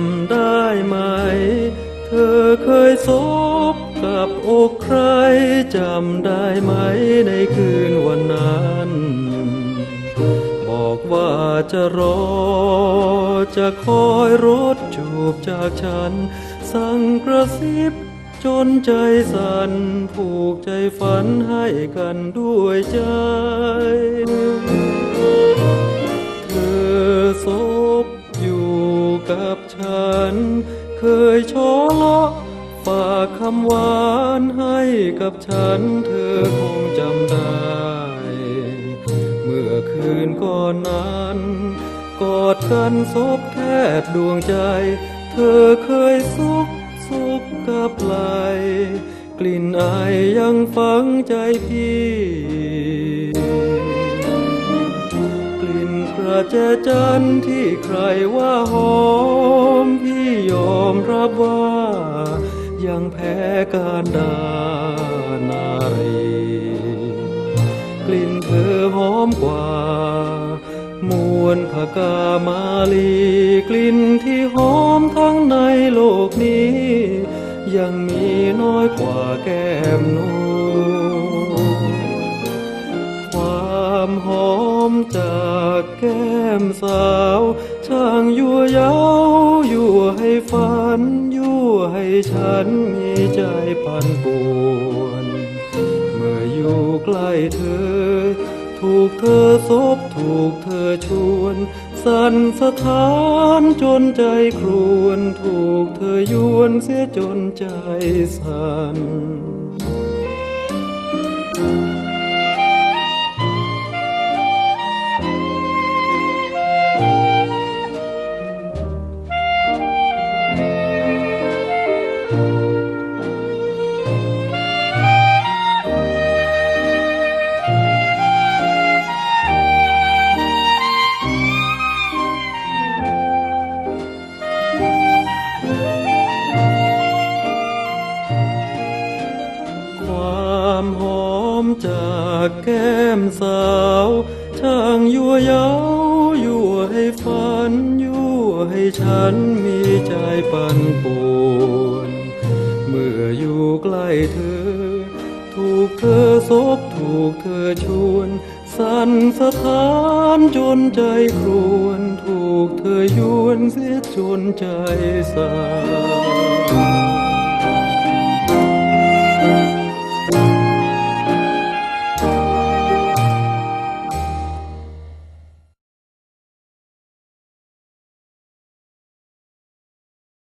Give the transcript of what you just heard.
ำได้ไหม เธอเคยซบกับอกใครจำได้ไหมในคืนวันนั้น บอกว่าจะรอ จะคอยรถจูบจากฉัน สั่งกระซิบจนใจสั่นผูกใจฝันให้กันด้วยใจ ยโชเลาะฝากคำหวานให้กับฉันเธอคงจำได้ เมื่อคืนก่อนนั้น กอดกันซบแทบดวงใจ เธอเคยซุกซุกกับไหลกลิ่นอายยังฝังใจพี่ กระเจจันที่ใครว่าหอม พี่ยอมรับว่า ยังแพ้การดานารี กลิ่นเธอหอมกว่ามวลผกามาลีกลิ่นที่หอมทั้งในโลกนี้ ยังมีน้อยกว่าแก้มนูาวช่างยั่วย้ายั่วให้ฝัน ยั่วให้ฉันมีใจปั่นป่วน เมื่ออยู่ใกล้เธอ ถูกเธอซบถูกเธอชวน สั่นสะท้านจนใจครวน ถูกเธอยวนเสียจนใจสั่นควากแก้มสาวช่างยั่วเย้ายั่วให้ฝันยั่วให้ฉันมีใจปั่นป่วนเมื่ออยู่ใกล้เธอ ถูกเธอซบถูกเธอชวน สั่นสะท้านจนใจครวน ถูกเธอยวนเสียจนใจสั่น